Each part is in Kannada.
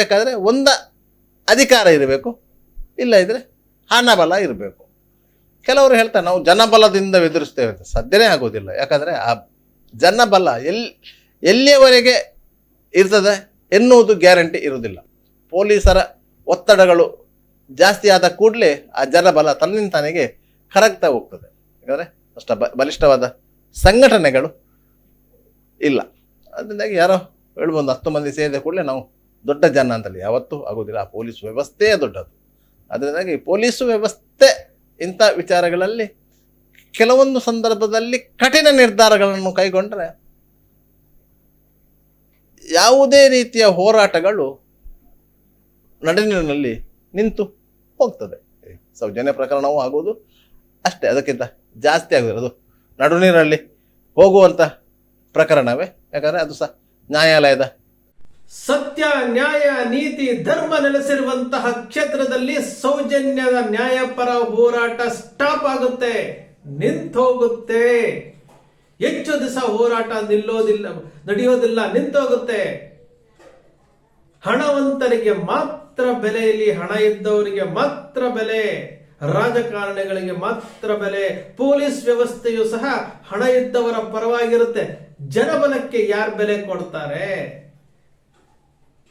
ಬೇಕಾದ್ರೆ ಒಂದ ಅಧಿಕಾರ ಇರಬೇಕು, ಇಲ್ಲ ಇದ್ರೆ ಹಣಬಲ ಇರಬೇಕು. ಕೆಲವರು ಹೇಳ್ತಾರೆ, ನಾವು ಜನಬಲದಿಂದ ಎದುರಿಸ್ತೇವೆ ಅಂತ. ಸಾಧ್ಯನೇ ಆಗೋದಿಲ್ಲ. ಯಾಕಂದರೆ ಆ ಜನಬಲ ಎಲ್ಲಿ ಎಲ್ಲಿಯವರೆಗೆ ಇರ್ತದೆ ಎನ್ನುವುದು ಗ್ಯಾರಂಟಿ ಇರುವುದಿಲ್ಲ. ಪೊಲೀಸರ ಒತ್ತಡಗಳು ಜಾಸ್ತಿ ಆದ ಕೂಡಲೇ ಆ ಜನಬಲ ತನ್ನಿಂತಾನೆಗೆ ಕರಗ್ತಾ ಹೋಗ್ತದೆ. ಯಾಕಂದರೆ ಅಷ್ಟ ಬಲಿಷ್ಠವಾದ ಸಂಘಟನೆಗಳು ಇಲ್ಲ. ಅದರಿಂದಾಗಿ ಯಾರೋ ಹೇಳ್ಬೋದು ಹತ್ತು ಮಂದಿ ಸೇರಿದ ಕೂಡಲೇ ನಾವು ದೊಡ್ಡ ಜನ ಅಂತಲ್ಲಿ ಯಾವತ್ತೂ ಆಗೋದಿಲ್ಲ. ಆ ಪೊಲೀಸ್ ವ್ಯವಸ್ಥೆಯೇ ದೊಡ್ಡದು. ಅದರಿಂದಾಗಿ ಪೊಲೀಸು ವ್ಯವಸ್ಥೆ ಇಂಥ ವಿಚಾರಗಳಲ್ಲಿ ಕೆಲವೊಂದು ಸಂದರ್ಭದಲ್ಲಿ ಕಠಿಣ ನಿರ್ಧಾರಗಳನ್ನು ಕೈಗೊಂಡರೆ ಯಾವುದೇ ರೀತಿಯ ಹೋರಾಟಗಳು ನಡುವಿನಲ್ಲಿ ನಿಂತು ಹೋಗ್ತದೆ. ಸೌಜನ್ಯ ಪ್ರಕರಣವೂ ಆಗುವುದು. ಅಷ್ಟೇ, ಅದಕ್ಕಿಂತ ಜಾಸ್ತಿ ಆಗೋದಿಲ್ಲ ಅದು ನಡುನೀರಲ್ಲಿ ಹೋಗುವಂಥ ಪ್ರಕರಣವೇ. ಯಾಕಂದರೆ ಅದು ಸಹ ನ್ಯಾಯಾಲಯದ ಸತ್ಯ, ನ್ಯಾಯ, ನೀತಿ, ಧರ್ಮ ನೆಲೆಸಿರುವಂತಹ ಕ್ಷೇತ್ರದಲ್ಲಿ ಸೌಜನ್ಯದ ನ್ಯಾಯಪರ ಹೋರಾಟ ಸ್ಟಾಪ್ ಆಗುತ್ತೆ ನಿಂತೋಗುತ್ತೆ ಹೆಚ್ಚು ದಿವಸ ಹೋರಾಟ ನಿಲ್ಲೋದಿಲ್ಲ, ನಡೆಯೋದಿಲ್ಲ ನಿಂತೋಗುತ್ತೆ ಹಣವಂತರಿಗೆ ಮಾತ್ರ ಬೆಲೆಯಲ್ಲಿ ಹಣ ಇದ್ದವರಿಗೆ ಮಾತ್ರ ಬೆಲೆ, ರಾಜಕಾರಣಿಗಳಿಗೆ ಮಾತ್ರ ಬೆಲೆ, ಪೊಲೀಸ್ ವ್ಯವಸ್ಥೆಯು ಸಹ ಹಣ ಇದ್ದವರ ಪರವಾಗಿರುತ್ತೆ. ಜನಬಲಕ್ಕೆ ಯಾರು ಬೆಲೆ ಕೊಡ್ತಾರೆ?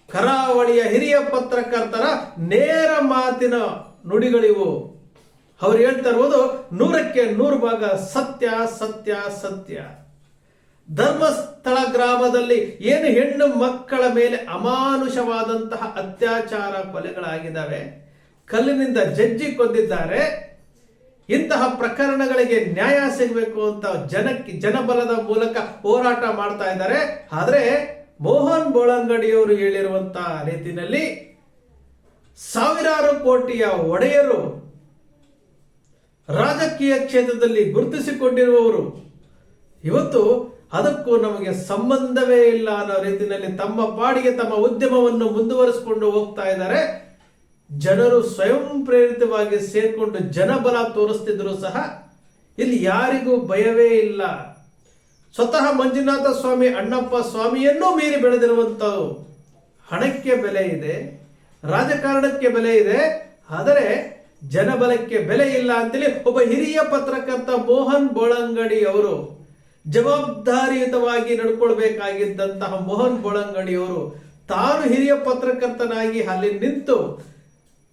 ಕರಾವಳಿಯ ಹಿರಿಯ ಪತ್ರಕರ್ತರ ನೇರ ಮಾತಿನ ನುಡಿಗಳಿವು. ಅವ್ರು ಹೇಳ್ತಾ ಇರುವುದು ನೂರಕ್ಕೆ ನೂರು ಭಾಗ ಸತ್ಯ ಸತ್ಯ ಸತ್ಯ. ಧರ್ಮಸ್ಥಳ ಗ್ರಾಮದಲ್ಲಿ ಏನು ಹೆಣ್ಣು ಮಕ್ಕಳ ಮೇಲೆ ಅಮಾನುಷವಾದಂತಹ ಅತ್ಯಾಚಾರ ಕೊಲೆಗಳಾಗಿದ್ದಾವೆ, ಕಲ್ಲಿನಿಂದ ಜಜ್ಜಿ ಕೊಂದಿದ್ದಾರೆ, ಇಂತಹ ಪ್ರಕರಣಗಳಿಗೆ ನ್ಯಾಯ ಸಿಗಬೇಕು ಅಂತ ಜನಕ್ಕೆ, ಜನಬಲದ ಮೂಲಕ ಹೋರಾಟ ಮಾಡ್ತಾ ಇದ್ದಾರೆ. ಆದ್ರೆ ಮೋಹನ್ ಬೋಳಂಗಡಿಯವರು ಹೇಳಿರುವಂತಹ ರೀತಿಯಲ್ಲಿ ಸಾವಿರಾರು ಕೋಟಿಯ ಒಡೆಯರು ರಾಜಕೀಯ ಕ್ಷೇತ್ರದಲ್ಲಿ ಗುರುತಿಸಿಕೊಂಡಿರುವವರು. ಇವತ್ತು ಅದಕ್ಕೂ ನಮಗೆ ಸಂಬಂಧವೇ ಇಲ್ಲ ಅನ್ನೋ ರೀತಿಯಲ್ಲಿ ತಮ್ಮ ಪಾಡಿಗೆ ತಮ್ಮ ಉದ್ಯಮವನ್ನು ಮುಂದುವರಿಸಿಕೊಂಡು ಹೋಗ್ತಾ ಇದ್ದಾರೆ. ಜನರು ಸ್ವಯಂ ಪ್ರೇರಿತವಾಗಿ ಸೇರ್ಕೊಂಡು ಜನಬಲ ತೋರಿಸ್ತಿದ್ರು ಸಹ ಇಲ್ಲಿ ಯಾರಿಗೂ ಭಯವೇ ಇಲ್ಲ. ಸ್ವತಃ ಮಂಜುನಾಥ ಸ್ವಾಮಿ ಅಣ್ಣಪ್ಪ ಸ್ವಾಮಿಯನ್ನೂ ಮೀರಿ ಬೆಳೆದಿರುವಂಥವು ಹಣಕ್ಕೆ ಬೆಲೆ ಇದೆ, ರಾಜಕಾರಣಕ್ಕೆ ಬೆಲೆ ಇದೆ, ಆದರೆ ಜನಬಲಕ್ಕೆ ಬೆಲೆ ಇಲ್ಲ ಅಂತೇಳಿ ಒಬ್ಬ ಹಿರಿಯ ಪತ್ರಕರ್ತ ಮೋಹನ್ ಬೋಳಂಗಡಿ ಅವರು ಜವಾಬ್ದಾರಿಯುತವಾಗಿ ನಡ್ಕೊಳ್ಬೇಕಾಗಿದ್ದಂತಹ ಮೋಹನ್ ಬೋಳಂಗಡಿಯವರು ತಾನು ಹಿರಿಯ ಪತ್ರಕರ್ತನಾಗಿ ಅಲ್ಲಿ ನಿಂತು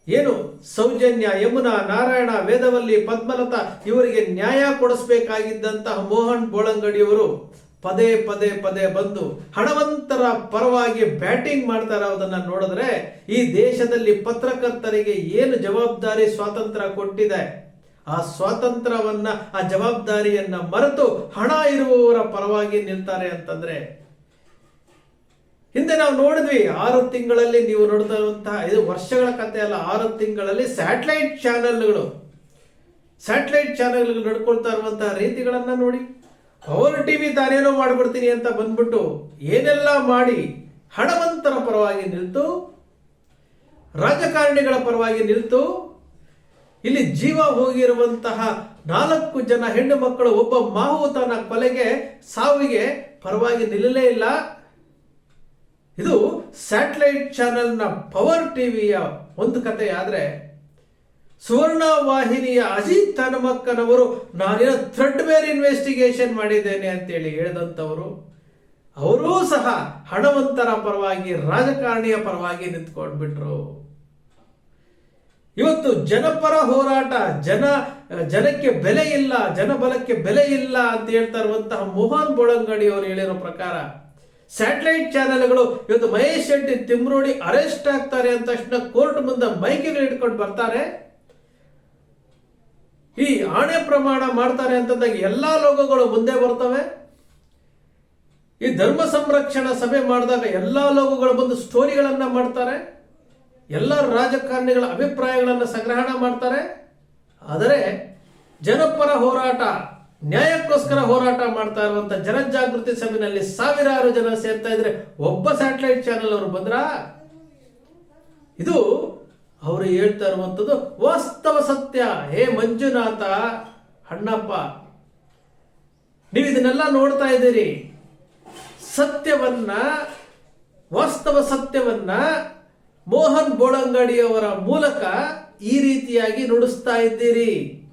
ಏನು ಸೌಜನ್ಯ, ಯಮುನಾ, ನಾರಾಯಣ, ವೇದವಲ್ಲಿ, ಪದ್ಮಲತಾ ಇವರಿಗೆ ನ್ಯಾಯ ಕೊಡಿಸಬೇಕಾಗಿದ್ದಂತಹ ಮೋಹನ್ ಬೋಳಂಗಡಿಯವರು ಪದೇ ಪದೇ ಪದೇ ಬಂದು ಹಣವಂತರ ಪರವಾಗಿ ಬ್ಯಾಟಿಂಗ್ ಮಾಡ್ತಾ ಇರೋದನ್ನ ನೋಡಿದ್ರೆ ಈ ದೇಶದಲ್ಲಿ ಪತ್ರಕರ್ತರಿಗೆ ಏನು ಜವಾಬ್ದಾರಿ ಸ್ವಾತಂತ್ರ್ಯ ಕೊಟ್ಟಿದೆ? ಆ ಸ್ವಾತಂತ್ರ್ಯವನ್ನ, ಆ ಜವಾಬ್ದಾರಿಯನ್ನ ಮರೆತು ಹಣ ಇರುವವರ ಪರವಾಗಿ ನಿಲ್ತಾರೆ ಅಂತಂದ್ರೆ ಹಿಂದೆ ನಾವು ನೋಡಿದ್ವಿ, ಆರು ತಿಂಗಳಲ್ಲಿ ನೀವು ನೋಡ್ತಾ ಇರುವಂತಹ ಇದು ವರ್ಷಗಳ ಕತೆ ಅಲ್ಲ, ಆರು ತಿಂಗಳಲ್ಲಿ ಸ್ಯಾಟಲೈಟ್ ಚಾನೆಲ್ಗಳು ಸ್ಯಾಟಲೈಟ್ ಚಾನೆಲ್ಗಳು ನಡ್ಕೊಳ್ತಾ ಇರುವಂತಹ ರೀತಿಗಳನ್ನ ನೋಡಿ. ಪವರ್ ಟಿವಿ ತಾನೇನೋ ಮಾಡಿಬಿಡ್ತೀನಿ ಅಂತ ಬಂದ್ಬಿಟ್ಟು ಏನೆಲ್ಲ ಮಾಡಿ ಹಣವಂತರ ಪರವಾಗಿ ನಿಲ್ತು, ರಾಜಕಾರಣಿಗಳ ಪರವಾಗಿ ನಿಲ್ತು, ಇಲ್ಲಿ ಜೀವ ಹೋಗಿರುವಂತಹ ನಾಲ್ಕು ಜನ ಹೆಣ್ಣು ಮಕ್ಕಳು ಒಬ್ಬ ಮಾಹುತನ ಕೊಲೆಗೆ, ಸಾವಿಗೆ ಪರವಾಗಿ ನಿಲ್ಲಲೇ ಇಲ್ಲ. ಇದು ಸ್ಯಾಟಲೈಟ್ ಚಾನೆಲ್ನ ಪವರ್ ಟಿವಿಯ ಒಂದು ಕತೆ ಆದರೆ ಸುವರ್ಣ ವಾಹಿನಿಯ ಅಜಿತ್ ಹನುಮಕ್ಕನವರು ನಾನೇನೋ ಥ್ರೆಡ್ ಬೇರ್ ಇನ್ವೆಸ್ಟಿಗೇಷನ್ ಮಾಡಿದ್ದೇನೆ ಅಂತೇಳಿ ಹೇಳಿದಂಥವರು, ಅವರೂ ಸಹ ಹಣವಂತರ ಪರವಾಗಿ, ರಾಜಕಾರಣಿಯ ಪರವಾಗಿ ನಿಂತ್ಕೊಂಡ್ಬಿಟ್ರು. ಇವತ್ತು ಜನಪರ ಹೋರಾಟ, ಜನ, ಜನಕ್ಕೆ ಬೆಲೆ ಇಲ್ಲ, ಜನಬಲಕ್ಕೆ ಬೆಲೆ ಇಲ್ಲ ಅಂತ ಹೇಳ್ತಾ ಇರುವಂತಹ ಮೋಹನ್ ಬೋಳಂಗಡಿ ಅವರು ಹೇಳಿರೋ ಪ್ರಕಾರ ಸ್ಯಾಟಲೈಟ್ ಚಾನೆಲ್ಗಳು ಇವತ್ತು ಮಹೇಶ್ ಶೆಟ್ಟಿ ತಿಮ್ರೋಡಿ ಅರೆಸ್ಟ್ ಆಗ್ತಾರೆ ಅಂತ ತಕ್ಷಣ ಕೋರ್ಟ್ ಮುಂದೆ ಮೈಕೆಗಳು ಇಟ್ಕೊಂಡು ಬರ್ತಾರೆ. ಈ ಆಣೆ ಪ್ರಮಾಣ ಮಾಡ್ತಾರೆ ಅಂತಂದಾಗ ಎಲ್ಲಾ ಲೋಗೋಗಳು ಮುಂದೆ ಬರ್ತವೆ. ಈ ಧರ್ಮ ಸಂರಕ್ಷಣಾ ಸಭೆ ಮಾಡಿದಾಗ ಎಲ್ಲಾ ಲೋಗೋಗಳು ಬಂದು ಸ್ಟೋರಿಗಳನ್ನ ಮಾಡ್ತಾರೆ. ಎಲ್ಲ ರಾಜಕಾರಣಿಗಳ ಅಭಿಪ್ರಾಯಗಳನ್ನು ಸಂಗ್ರಹಣ ಮಾಡ್ತಾರೆ. ಆದರೆ ಜನಪರ ಹೋರಾಟ ನ್ಯಾಯಕ್ಕೋಸ್ಕರ ಹೋರಾಟ ಮಾಡ್ತಾ ಇರುವಂತ ಜನಜಾಗೃತಿ ಸಭೆಯಲ್ಲಿ ಸಾವಿರಾರು ಜನ ಸೇರ್ತಾ ಇದ್ರೆ ಒಬ್ಬ ಸ್ಯಾಟಲೈಟ್ ಚಾನೆಲ್ ಅವರು ಬಂದ್ರ? ಇದು ಅವರು ಹೇಳ್ತಾ ಇರುವಂತದ್ದು ವಾಸ್ತವ ಸತ್ಯ. ಹೇ ಮಂಜುನಾಥ, ಅಣ್ಣಪ್ಪ ನೀವು ಇದನ್ನೆಲ್ಲ ನೋಡ್ತಾ ಇದ್ದೀರಿ. ಸತ್ಯವನ್ನ, ವಾಸ್ತವ ಸತ್ಯವನ್ನ ಮೋಹನ್ ಬೋಳಂಗಡಿಯವರ ಮೂಲಕ ಈ ರೀತಿಯಾಗಿ ನುಡಿಸ್ತಾ ಇದ್ದೀರಿ.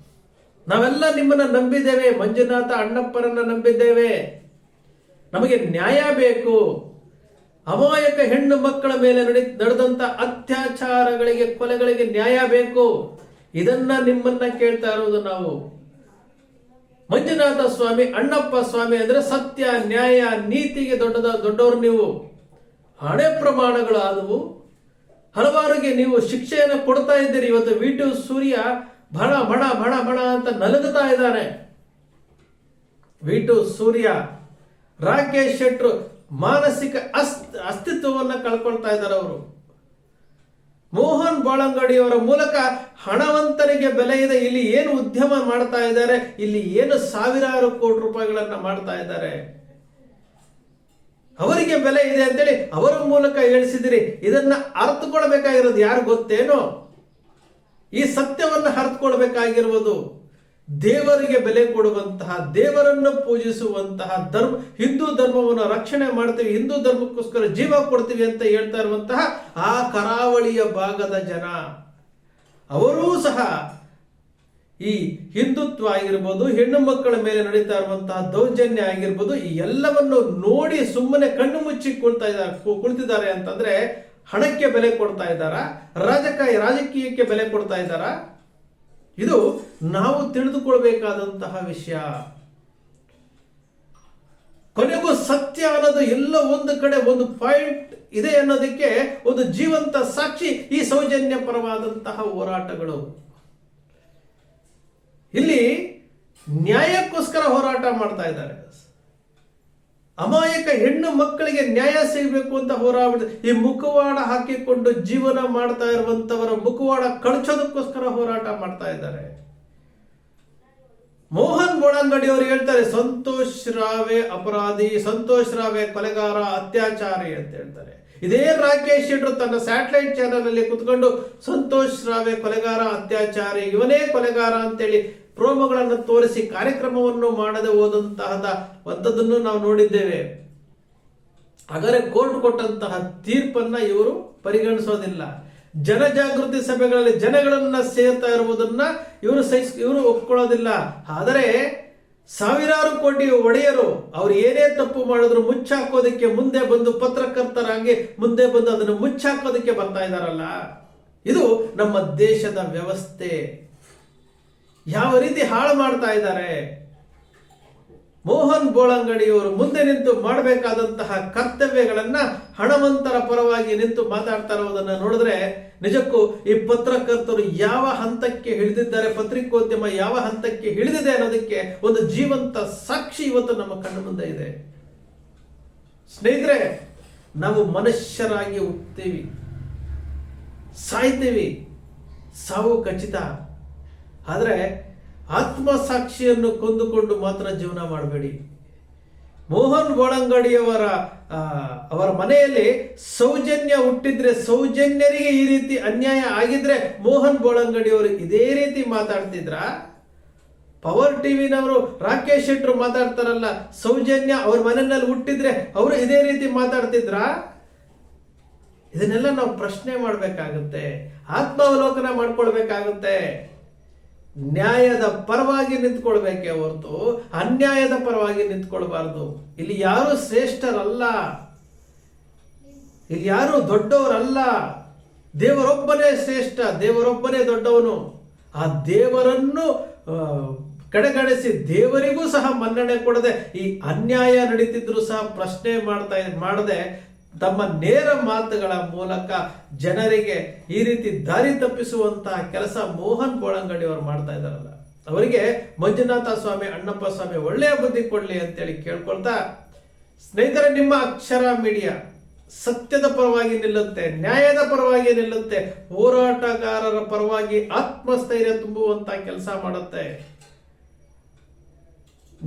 ನಾವೆಲ್ಲ ನಿಮ್ಮನ್ನ ನಂಬಿದ್ದೇವೆ. ಮಂಜುನಾಥ ಅಣ್ಣಪ್ಪರನ್ನ ನಂಬಿದ್ದೇವೆ. ನಮಗೆ ನ್ಯಾಯ ಬೇಕು. ಅಮಾಯಕ ಹೆಣ್ಣು ಮಕ್ಕಳ ಮೇಲೆ ನಡೆ, ನಡೆದಂತ ಅತ್ಯಾಚಾರಗಳಿಗೆ, ಕೊಲೆಗಳಿಗೆ ನ್ಯಾಯ ಬೇಕು. ಇದನ್ನ ನಿಮ್ಮನ್ನ ಕೇಳ್ತಾ ಇರೋದು ನಾವು. ಮಂಜುನಾಥ ಸ್ವಾಮಿ, ಅಣ್ಣಪ್ಪ ಸ್ವಾಮಿ ಅಂದ್ರೆ ಸತ್ಯ, ನ್ಯಾಯ, ನೀತಿಗೆ ದೊಡ್ಡದ, ದೊಡ್ಡವರು ನೀವು. ಹಣೆ ಪ್ರಮಾಣಗಳಾದವು. ಹಲವಾರಿಗೆ ನೀವು ಶಿಕ್ಷೆಯನ್ನು ಕೊಡ್ತಾ ಇದ್ದೀರಿ. ಇವತ್ತು ವಿ ಸೂರ್ಯ ಬಣ ಬಣ ಬಣ ಬಣ ಅಂತ ನಲಗುತ್ತಾ ಇದ್ದಾರೆ. ವಿ ಟು ಸೂರ್ಯ, ರಾಕೇಶ್ ಶೆಟ್ರು ಮಾನಸಿಕ ಅಸ್ತ್, ಅಸ್ತಿತ್ವವನ್ನು ಕಳ್ಕೊಳ್ತಾ ಇದ್ದಾರೆ ಅವರು. ಮೋಹನ್ ಬಾಳಂಗಡಿಯವರ ಮೂಲಕ ಹಣವಂತರಿಗೆ ಬೆಲೆ ಇದೆ. ಇಲ್ಲಿ ಏನು ಉದ್ಯಮ ಮಾಡ್ತಾ ಇದ್ದಾರೆ? ಇಲ್ಲಿ ಏನು ಸಾವಿರಾರು ಕೋಟಿ ರೂಪಾಯಿಗಳನ್ನ ಮಾಡ್ತಾ ಇದ್ದಾರೆ. ಅವರಿಗೆ ಬೆಲೆ ಇದೆ ಅಂತೇಳಿ ಅವರ ಮೂಲಕ ಹೇಳಿಸಿದಿರಿ. ಇದನ್ನ ಅರ್ಥಕೊಳ್ಬೇಕಾಗಿರೋದು ಯಾರು ಗೊತ್ತೇನೋ? ಈ ಸತ್ಯವನ್ನು ಹರಿದುಕೊಳ್ಬೇಕಾಗಿರುವುದು ದೇವರಿಗೆ ಬೆಲೆ ಕೊಡುವಂತಹ, ದೇವರನ್ನು ಪೂಜಿಸುವಂತಹ ಧರ್ಮ, ಹಿಂದೂ ಧರ್ಮವನ್ನು ರಕ್ಷಣೆ ಮಾಡ್ತೀವಿ, ಹಿಂದೂ ಧರ್ಮಕ್ಕೋಸ್ಕರ ಜೀವ ಕೊಡ್ತೀವಿ ಅಂತ ಹೇಳ್ತಾ ಇರುವಂತಹ ಆ ಕರಾವಳಿಯ ಭಾಗದ ಜನ. ಅವರೂ ಸಹ ಈ ಹಿಂದುತ್ವ ಆಗಿರ್ಬೋದು, ಹೆಣ್ಣು ಮಕ್ಕಳ ಮೇಲೆ ನಡೀತಾ ಇರುವಂತಹ ದೌರ್ಜನ್ಯ ಆಗಿರ್ಬೋದು, ಈ ಎಲ್ಲವನ್ನು ನೋಡಿ ಸುಮ್ಮನೆ ಕಣ್ಣು ಮುಚ್ಚಿ ಕುಳ್ತಾ ಇದ್ದಾರೆ, ಕುಳಿತಿದ್ದಾರೆ ಅಂತಂದ್ರೆ ಹಣಕ್ಕೆ ಬೆಲೆ ಕೊಡ್ತಾ ಇದ್ದಾರ? ರಾಜಕಾಯ, ರಾಜಕೀಯಕ್ಕೆ ಬೆಲೆ ಕೊಡ್ತಾ ಇದ್ದಾರ? ಇದು ನಾವು ತಿಳಿದುಕೊಳ್ಬೇಕಾದಂತಹ ವಿಷಯ. ಕೊನೆಗೂ ಸತ್ಯ ಅನ್ನೋದು ಎಲ್ಲ ಒಂದು ಕಡೆ ಒಂದು ಪಾಯಿಂಟ್ ಇದೆ ಅನ್ನೋದಕ್ಕೆ ಒಂದು ಜೀವಂತ ಸಾಕ್ಷಿ ಈ ಸೌಜನ್ಯ ಪರವಾದಂತಹ ಹೋರಾಟಗಳು. ಇಲ್ಲಿ ನ್ಯಾಯಕ್ಕೋಸ್ಕರ ಹೋರಾಟ ಮಾಡ್ತಾ ಇದ್ದಾರೆ. ಅಮಾಯಕ ಹೆಣ್ಣು ಮಕ್ಕಳಿಗೆ ನ್ಯಾಯ ಸಿಗಬೇಕು ಅಂತ ಹೋರಾಟ ಈ ಮುಖವಾಡ ಹಾಕಿಕೊಂಡು ಜೀವನ ಮಾಡ್ತಾ ಇರುವಂತವರ ಮುಖವಾಡ ಕಳಚೋದಕ್ಕೋಸ್ಕರ ಹೋರಾಟ ಮಾಡ್ತಾ ಇದ್ದಾರೆ. ಮೋಹನ್ ಬೋಳಂಗಡಿ ಅವರು ಹೇಳ್ತಾರೆ, ಸಂತೋಷ್ ರಾವೆ ಅಪರಾಧಿ, ಸಂತೋಷ್ ರಾವೆ ಕೊಲೆಗಾರ, ಅತ್ಯಾಚಾರಿ ಅಂತ ಹೇಳ್ತಾರೆ. ಇದೇ ರಾಕೇಶ್ ಶೆಟ್ರು ತನ್ನ ಸ್ಯಾಟಲೈಟ್ ಚಾನೆಲ್ ಅಲ್ಲಿ ಕುತ್ಕೊಂಡು, ಸಂತೋಷ್ ರಾವೆ ಕೊಲೆಗಾರ, ಅತ್ಯಾಚಾರಿ, ಇವನೇ ಕೊಲೆಗಾರ ಅಂತೇಳಿ ಪ್ರೋಮೋಗಳನ್ನು ತೋರಿಸಿ ಕಾರ್ಯಕ್ರಮವನ್ನು ಮಾಡದೆ ಹೋದಂತಹದ ಒಂದದನ್ನು ನಾವು ನೋಡಿದ್ದೇವೆ. ಆದರೆ ಕೋರ್ಟ್ ಕೊಟ್ಟಂತಹ ತೀರ್ಪನ್ನ ಇವರು ಪರಿಗಣಿಸೋದಿಲ್ಲ. ಜನಜಾಗೃತಿ ಸಭೆಗಳಲ್ಲಿ ಜನಗಳನ್ನ ಸೇರ್ತಾ ಇರುವುದನ್ನ ಇವರು ಸಹಿಸ್, ಇವರು ಒಪ್ಕೊಳ್ಳೋದಿಲ್ಲ. ಆದರೆ ಸಾವಿರಾರು ಕೋಟಿ ಒಡೆಯರು ಅವ್ರು ಏನೇ ತಪ್ಪು ಮಾಡಿದ್ರು ಮುಚ್ಚಾಕೋದಕ್ಕೆ ಮುಂದೆ ಬಂದು ಪತ್ರಕರ್ತರಾಗಿ ಮುಂದೆ ಬಂದು ಅದನ್ನು ಮುಚ್ಚಾಕೋದಕ್ಕೆ ಬರ್ತಾ ಇದಾರಲ್ಲ. ಇದು ನಮ್ಮ ದೇಶದ ವ್ಯವಸ್ಥೆ. ಯಾವ ರೀತಿ ಹಾಳು ಮಾಡ್ತಾ ಇದ್ದಾರೆ? ಮೋಹನ್ ಬೋಳಂಗಡಿಯವರು ಮುಂದೆ ನಿಂತು ಮಾಡಬೇಕಾದಂತಹ ಕರ್ತವ್ಯಗಳನ್ನ ಹಣವಂತರ ಪರವಾಗಿ ನಿಂತು ಮಾತಾಡ್ತಾ ಇರೋದನ್ನ ನೋಡಿದ್ರೆ ನಿಜಕ್ಕೂ ಈ ಪತ್ರಕರ್ತರು ಯಾವ ಹಂತಕ್ಕೆ ಹಿಡಿದಿದ್ದಾರೆ, ಪತ್ರಿಕೋದ್ಯಮ ಯಾವ ಹಂತಕ್ಕೆ ಹಿಡಿದಿದೆ ಅನ್ನೋದಕ್ಕೆ ಒಂದು ಜೀವಂತ ಸಾಕ್ಷಿ ಇವತ್ತು ನಮ್ಮ ಕಣ್ಣು ಮುಂದೆ ಇದೆ. ಸ್ನೇಹಿತರೆ, ನಾವು ಮನುಷ್ಯರಾಗಿ ಹುಟ್ಟುತ್ತೀವಿ. ಸಾಯ್ತೀವಿ. ಸಾವು ಖಚಿತ. ಆದರೆ ಆತ್ಮಸಾಕ್ಷಿಯನ್ನು ಕೊಂದುಕೊಂಡು ಮಾತ್ರ ಜೀವನ ಮಾಡಬೇಡಿ. ಮೋಹನ್ ಬೋಳಂಗಡಿಯವರ ಅವರ ಮನೆಯಲ್ಲಿ ಸೌಜನ್ಯ ಹುಟ್ಟಿದ್ರೆ ಸೌಜನ್ಯರಿಗೆ ಈ ರೀತಿ ಅನ್ಯಾಯ ಆಗಿದ್ರೆ ಮೋಹನ್ ಬೋಳಂಗಡಿಯವರು ಇದೇ ರೀತಿ ಮಾತಾಡ್ತಿದ್ರ? ಪವರ್ ಟಿವಿನವರು ರಾಕೇಶ್ ಶೆಟ್ರು ಮಾತಾಡ್ತಾರಲ್ಲ, ಸೌಜನ್ಯ ಅವ್ರ ಮನೆಯಲ್ಲಿ ಹುಟ್ಟಿದ್ರೆ ಅವರು ಇದೇ ರೀತಿ ಮಾತಾಡ್ತಿದ್ರಾ? ಇದನ್ನೆಲ್ಲ ನಾವು ಪ್ರಶ್ನೆ ಮಾಡಬೇಕಾಗುತ್ತೆ, ಆತ್ಮಾವಲೋಕನ ಮಾಡ್ಕೊಳ್ಬೇಕಾಗುತ್ತೆ. ನ್ಯಾಯದ ಪರವಾಗಿ ನಿಂತ್ಕೊಳ್ಬೇಕೇ ಹೊರತು ಅನ್ಯಾಯದ ಪರವಾಗಿ ನಿಂತ್ಕೊಳ್ಬಾರ್ದು. ಇಲ್ಲಿ ಯಾರು ಶ್ರೇಷ್ಠರಲ್ಲ? ಇಲ್ಲಿ ಯಾರು ದೊಡ್ಡವರಲ್ಲ? ದೇವರೊಬ್ಬನೇ ಶ್ರೇಷ್ಠ, ದೇವರೊಬ್ಬನೇ ದೊಡ್ಡವನು. ಆ ದೇವರನ್ನು ಕಡೆಗಣಿಸಿ ದೇವರಿಗೂ ಸಹ ಮನ್ನಣೆ ಕೊಡದೆ ಈ ಅನ್ಯಾಯ ನಡೀತಿದ್ರು ಸಹ ಪ್ರಶ್ನೆ ಮಾಡ್ತಾ, ಮಾಡದೆ ತಮ್ಮ ನೇರ ಮಾತುಗಳ ಮೂಲಕ ಜನರಿಗೆ ಈ ರೀತಿ ದಾರಿ ತಪ್ಪಿಸುವಂತಹ ಕೆಲಸ ಮೋಹನ್ ಬೋಳಂಗಡಿ ಅವರು ಮಾಡ್ತಾ ಇದ್ದಾರಲ್ಲ. ಅವರಿಗೆ ಮಂಜುನಾಥ ಸ್ವಾಮಿ, ಅಣ್ಣಪ್ಪ ಸ್ವಾಮಿ ಒಳ್ಳೆಯ ಬುದ್ಧಿ ಕೊಡ್ಲಿ ಅಂತೇಳಿ ಕೇಳ್ಕೊಳ್ತಾ, ಸ್ನೇಹಿತರೆ, ನಿಮ್ಮ ಅಕ್ಷರ ಮೀಡಿಯಾ ಸತ್ಯದ ಪರವಾಗಿ ನಿಲ್ಲುತ್ತೆ, ನ್ಯಾಯದ ಪರವಾಗಿ ನಿಲ್ಲುತ್ತೆ, ಹೋರಾಟಗಾರರ ಪರವಾಗಿ ಆತ್ಮಸ್ಥೈರ್ಯ ತುಂಬುವಂತ ಕೆಲಸ ಮಾಡುತ್ತೆ.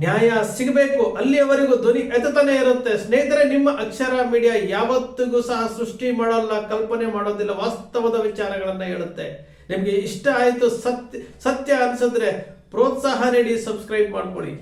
ನ್ಯಾಯ ಸಿಗಬೇಕು, ಅಲ್ಲಿಯವರೆಗೂ ಧ್ವನಿ ಎತ್ತತಾನೆ ಇರುತ್ತೆ. ಸ್ನೇಹಿತರೆ, ನಿಮ್ಮ ಅಕ್ಷರ ಮೀಡಿಯಾ ಯಾವತ್ತಿಗೂ ಸಹ ಸೃಷ್ಟಿ ಮಾಡಲ್ಲ, ಕಲ್ಪನೆ ಮಾಡೋದಿಲ್ಲ, ವಾಸ್ತವದ ವಿಚಾರಗಳನ್ನ ಹೇಳುತ್ತೆ. ನಿಮಗೆ ಇಷ್ಟ ಆಯಿತು ಸತ್ಯ ಸತ್ಯ ಅನ್ಸಿದ್ರೆ ಪ್ರೋತ್ಸಾಹ ನೀಡಿ ಸಬ್ಸ್ಕ್ರೈಬ್ ಮಾಡ್ಕೊಳ್ಳಿ.